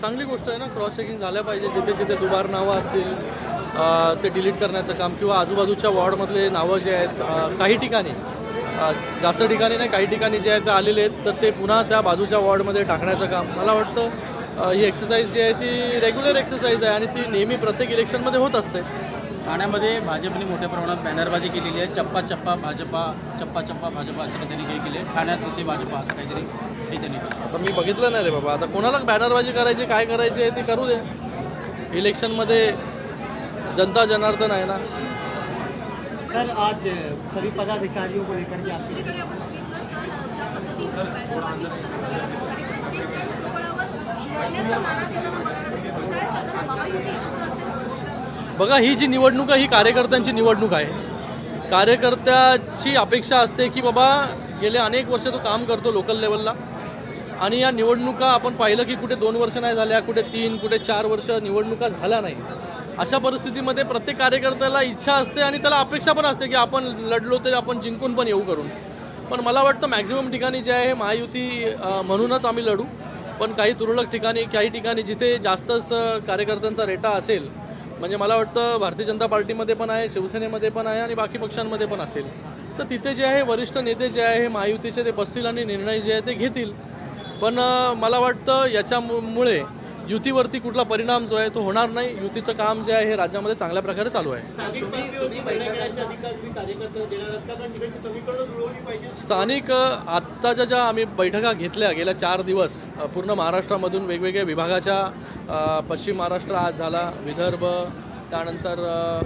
चांगली गोष्ट आहे ना क्रॉस चेकिंग झाल्या पाहिजे. जिथे जिथे दुबार नावं असतील ते डिलीट करण्याचं काम किंवा आजूबाजूच्या वॉर्डमधले नावं जे आहेत काही ठिकाणी जास्त ठिकाणी नाही काही ठिकाणी जे आहेत ते आलेले आहेत तर ते पुन्हा त्या बाजूच्या वॉर्डमध्ये टाकण्याचं काम. मला वाटतं ही एक्सरसाइज जी आहे ती रेग्युलर एक्सरसाइज आहे आणि ती नेहमी प्रत्येक इलेक्शनमध्ये होत असते. ठाण्यामध्ये भाजपने मोठ्या प्रमाणात बॅनरबाजी केलेली आहे. चप्पा चप्पा भाजपा चप्पा चप्पा भाजपा असं काहीतरी हे केले ठाण्यात तसे भाजपा असं काहीतरी हे त्यांनी केलं आता मी बघितलं नाही रे बाबा. आता कोणाला बॅनरबाजी करायची काय करायची आहे ती करू दे. इलेक्शनमध्ये जनता जनार्दन आहे ना. सर आज सभी पदाधिकारियों को लेकर के आपसे बघा ही जी निवडणूक आहे ही कार्यकर्त्यांची निवडणूक आहे. कार्यकर्त्याची अपेक्षा असते की बाबा गेले अनेक वर्ष तो काम करतो लोकल लेवलला आणि या निवडणुका आपण पाहिलं की कुठे दोन वर्ष नाही झाल्या कुठे तीन कुठे चार वर्ष निवडणुका झाल्या नाही. अशा परिस्थितीमध्ये प्रत्येक कार्यकर्त्याला इच्छा असते आणि त्याला अपेक्षा पण असते की आपण लढलो तरी आपण जिंकून पण येऊ करून. पण मला वाटतं मॅक्झिमम ठिकाणी जे आहे महायुती म्हणूनच आम्ही लढू. पण काही तुरळक ठिकाणी काही ठिकाणी जिथे जास्तच कार्यकर्त्यांचा रेटा असेल म्हणजे मला वाटतं भारतीय जनता पार्टीमध्ये पण आहे शिवसेनेमध्ये पण आहे आणि बाकी पक्षांमध्ये पण असेल. तर तिथे जे आहे वरिष्ठ नेते जे आहे हे महायुतीचे ते बसतील आणि निर्णय जे आहे ते घेतील. पण मला वाटतं याच्यामुळे युतीवरती कुठला परिणाम जो आहे तो होणार नाही. युतीचं काम जे आहे हे राज्यामध्ये चांगल्या प्रकारे चालू आहे. स्थानिक आत्ताच्या ज्या आम्ही बैठका घेतल्या गेल्या चार दिवस पूर्ण महाराष्ट्रामधून वेगवेगळ्या विभागाच्या पश्चिम महाराष्ट्र आज झाला विदर्भ त्यानंतर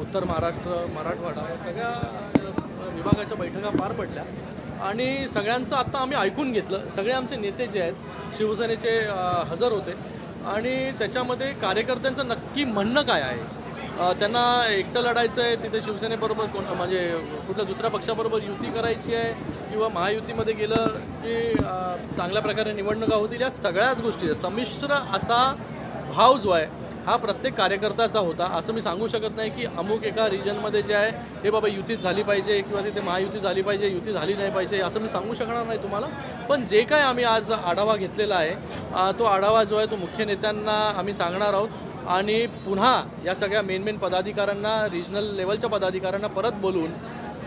उत्तर महाराष्ट्र मराठवाडा या सगळ्या विभागाच्या बैठका पार पडल्या. आणि सगळ्यांचं आत्ता आम्ही ऐकून घेतलं. सगळे आमचे नेते जे आहेत शिवसेनेचे हजर होते. आणि त्याच्यामध्ये कार्यकर्त्यांचं नक्की म्हणणं काय आहे? त्यांना एकटं लढायचं आहे तिथे शिवसेनेबरोबर कोण म्हणजे कुठल्या दुसऱ्या पक्षाबरोबर युती करायची आहे किंवा महायुतीमध्ये गेलं की चांगल्या प्रकारे निवडणुका होतील या सगळ्याच गोष्टी आहेत. संमिश्र असा भाव जो आहे हा प्रत्येक कार्यकर्त्याचा होता. असं मी सांगू शकत नाही की अमुक एका रिजनमध्ये जे आहे हे बाबा युती झाली पाहिजे किंवा तिथे महायुती झाली पाहिजे युती झाली नाही पाहिजे असं मी सांगू शकणार नाही तुम्हाला. पण जे काय आम्ही आज आढावा घेतलेला आहे तो आढावा जो आहे तो मुख्य नेत्यांना आम्ही सांगणार आहोत. आणि पुन्हा या सगळ्या मेन मेन पदाधिकाऱ्यांना रिजनल लेवलच्या पदाधिकाऱ्यांना परत बोलून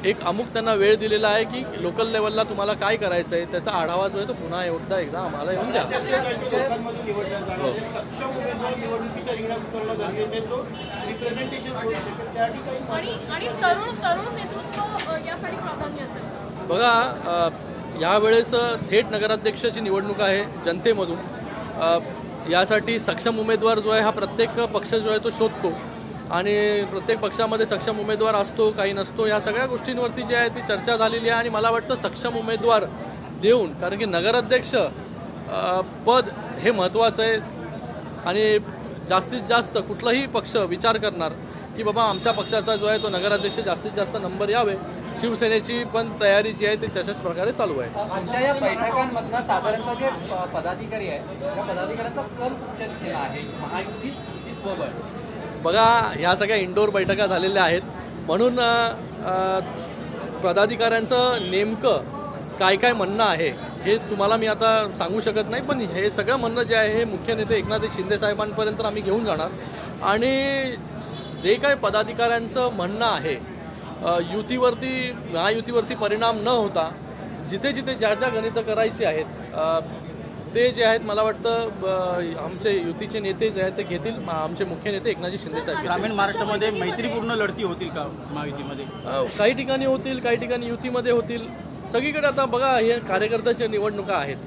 एक अमुक त्यांना वेळ दिलेला आहे की लोकल लेवलला तुम्हाला काय करायचं आहे त्याचा आढावा जो आहे तो पुन्हा एकदा एकदा आम्हाला येऊन द्या. आणि आणि तरुण तरुण नेतृत्व अ, यासाठी प्राधान्य असेल. बघा यावेळेस थेट नगराध्यक्षाची निवडणूक आहे जनतेमधून. यासाठी सक्षम उमेदवार जो आहे हा प्रत्येक पक्ष जो आहे तो शोधतो. आणि प्रत्येक पक्षामध्ये सक्षम उमेदवार असतो काही नसतो या सगळ्या गोष्टींवरती जी आहे ती चर्चा झालेली आहे आणि मला वाटतं सक्षम उमेदवार देऊन कारण की नगराध्यक्ष पद हे महत्त्वाचं आहे. आणि जास्तीत जास्त कुठलाही पक्ष विचार करणार की बाबा आमच्या पक्षाचा जो आहे तो नगराध्यक्ष जास्तीत जास्त नंबर यावे. शिवसेनेची पण तयारी जी आहे ती तशाच प्रकारे चालू आहे. आमच्या या बैठकांमधनं साधारणतः जे पदाधिकारी आहे त्या पदाधिकाऱ्यांचा कल कुठच्या दिशेला आहे? महायुती स्वबळ? बघा ह्या सगळ्या इंडोर बैठका झालेल्या आहेत. म्हणून पदाधिकाऱ्यांचं नेमकं काय काय म्हणणं आहे हे तुम्हाला मी आता सांगू शकत नाही पण हे सगळं म्हणणं जे आहे हे मुख्य नेते एकनाथ शिंदे साहेबांपर्यंत आम्ही घेऊन जाणार. आणि जे काय पदाधिकाऱ्यांचं म्हणणं आहे युतीवरती महायुतीवरती परिणाम न होता जिथे जिथे ज्या ज्या गणितं करायची आहेत ते जे आहेत मला वाटतं आमचे युतीचे नेते जे आहेत ते घेतील. आमचे मुख्य नेते एकनाथजी शिंदे साहेब. ग्रामीण महाराष्ट्रामध्ये मैत्रीपूर्ण लढती होतील का महायुतीमध्ये? काही ठिकाणी होतील काही ठिकाणी युतीमध्ये होतील. सगळीकडे आता बघा हे कार्यकर्त्याच्या निवडणुका आहेत.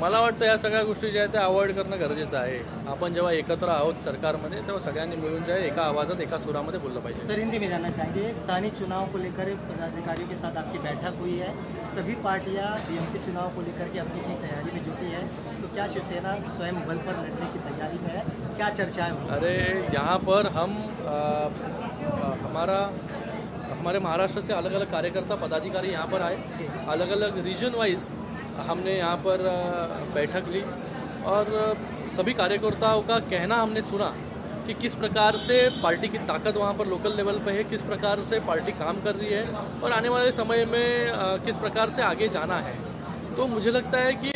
मला वाटतं या सगळ्या गोष्टी ज्या आहेत त्या अवॉइड करणं गरजेचं आहे. आपण जेव्हा एकत्र आहोत सरकारमध्ये तेव्हा सगळ्यांनी मिळून जे आहे एका आवाजात एका सुरामध्ये बोललं पाहिजे. सर हिंदी में जानना चाहेंगे. स्थानीय चुनाव को लेकर पदाधिकारियों के साथ आपकी बैठक हुई है. सभी पार्टियां बीएमसी चुनाव को लेकर के अपनी अपनी तैयारी में जुटी है. तो क्या शिवसेना स्वयं बल पर लड़ने की तैयारी में है? क्या चर्चाएं अरे यहाँ पर हम हमारा हमारे महाराष्ट्र से अलग अलग कार्यकर्ता पदाधिकारी यहाँ पर आए. अलग अलग रीजन वाइज हमने यहाँ पर बैठक ली और सभी कार्यकर्ताओं का कहना हमने सुना कि किस प्रकार से पार्टी की ताकत वहाँ पर लोकल लेवल पर है, किस प्रकार से पार्टी काम कर रही है और आने वाले समय में किस प्रकार से आगे जाना है। तो मुझे लगता है कि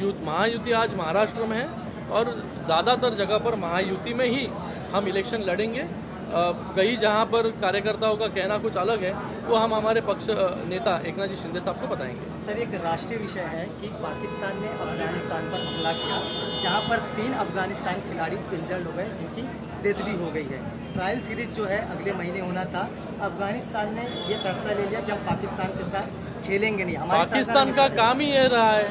युद्ध महायुति आज महाराष्ट्र में है और ज़्यादातर जगह पर महायुति में ही हम इलेक्शन लड़ेंगे। कहीं जहाँ पर कार्यकर्ताओं का कहना कुछ अलग है वो हम हमारे पक्ष नेता एकनाथ जी शिंदे साहब को बताएँगे। सर एक राष्ट्रीय विषय है कि पाकिस्तान ने अफ़गानिस्तान पर हमला किया जहाँ पर तीन अफ़गानिस्तान खिलाड़ी इंजर्ड हो गए जिनकी डेथ भी हो गई है। ट्रायल सीरीज़ जो है अगले महीने होना था। अफ़गानिस्तान ने ये फैसला ले लिया कि हम पाकिस्तान के साथ खेलेंगे नहीं। हमारी पाकिस्तान का काम ही ये रहा है।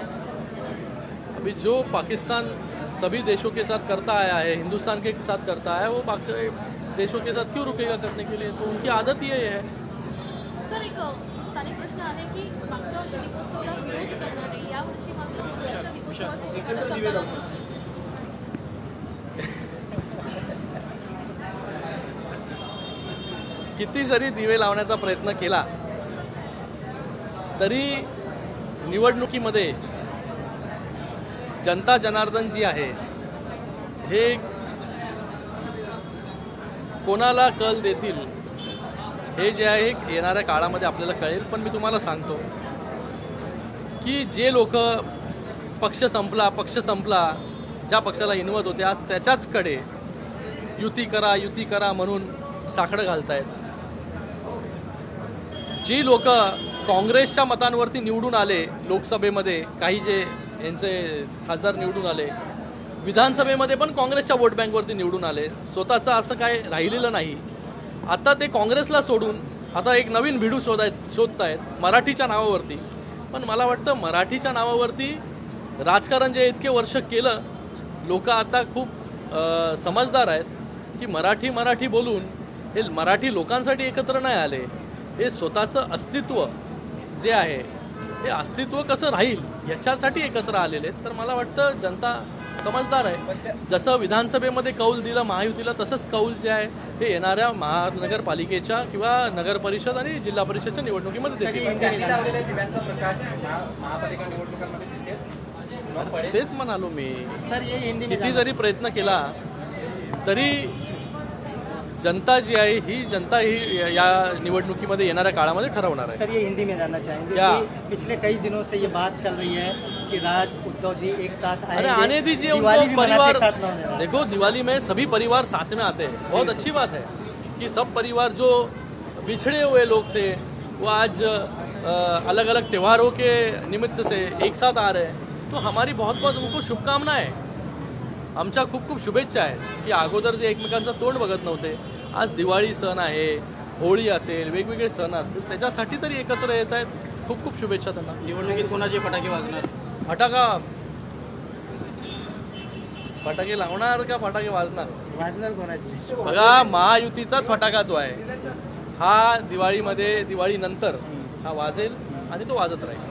अभी जो पाकिस्तान सभी देशों के साथ करता आया है हिंदुस्तान के साथ करता है वो देशों के साथ क्यों रुकेगा करने के लिए? तो उनकी आदत ही है। सर एक स्थानिक प्रश्न आहे की मागच्या वर्षी दीपोत्सवाला विरोध करणारे या वर्षी मात्र पुण्याच्या दीपोत्सवाचं उद्घाटन करताना दिसतात. किती जरी दिवे लावण्याचा प्रयत्न केला तरी निवडणुकीमध्ये जनता जनार्दन जी आहे हे कोणाला कल देतील हे जे आहे येणाऱ्या काळामध्ये आपल्याला कळेल पण मी तुम्हाला सांगतो की जे लोक पक्ष संपला पक्ष संपला ज्या पक्षाला हिनवत होते आज त्याच्याचकडे युती करा युती करा म्हणून साखडं घालतायत. जी लोक काँग्रेसच्या मतांवरती निवडून आले लोकसभेमध्ये काही जे यांचे खासदार निवडून आले विधानसभेमध्ये पण काँग्रेसच्या वोट बँकवरती निवडून आले. स्वतःचं असं काय राहिलेलं नाही. आता ते काँग्रेसला सोडून आता एक नवीन भिडू शोधाय शोधतायत मराठीच्या नावावरती. पण मला वाटतं मराठीच्या नावावरती राजकारण जे इतके वर्ष केलं लोक आता खूप समजदार आहेत की मराठी मराठी बोलून हे मराठी लोकांसाठी एकत्र नाही आले. हे स्वतःचं अस्तित्व जे आहे हे अस्तित्व कसं राहील याच्यासाठी एकत्र आलेले आहेत. तर मला वाटतं जनता समजदार आहे. जसं विधानसभेमध्ये कौल दिलं महायुतीला तसंच कौल जे आहे हे येणाऱ्या महानगरपालिकेच्या किंवा नगर परिषद आणि जिल्हा परिषदच्या निवडणुकीमध्ये देतील तेच म्हणालो मी. किती जरी प्रयत्न केला तरी जनता जी आहे ही जनता ही या- निवडणुकीमध्ये येणाऱ्या काळामध्ये ठरवणार आहे. सर ये हिंदी में जानना चाहेंगे क्या? कि पिछले कई दिनों से ये बात चल रही है कि राज उद्धव जी एक साथ अरे आने दीजिए दिवाली भी उनको मनाते परिवार एक साथ ना होने वाला। देखो दिवाली में सभी परिवार साथ में आते हैं। बहुत अच्छी बात है कि सब परिवार जो बिछड़े हुए लोग थे वो आज अलग अलग त्योहारों के निमित्त से एक साथ आ रहे हैं। तो हमारी बहुत बहुत उनको शुभकामनाएँ। आमच्या खूप खूप शुभेच्छा आहेत की अगोदर जे एकमेकांचं तोंड बघत नव्हते आज दिवाळी सण आहे होळी असेल वेगवेगळे सण असतील त्याच्यासाठी तरी एकत्र येत आहेत. खूप खूप शुभेच्छा त्यांना. निवडणुकीत कोणाचे फटाके वाजणार? फटाका. फटाके लावणार का फटाके वाजणार? वाजणार कोणाची? बघा महायुतीचाच फटाका जो आहे हा दिवाळीमध्ये दिवाळीनंतर हा वाजेल आणि तो वाजत राहील.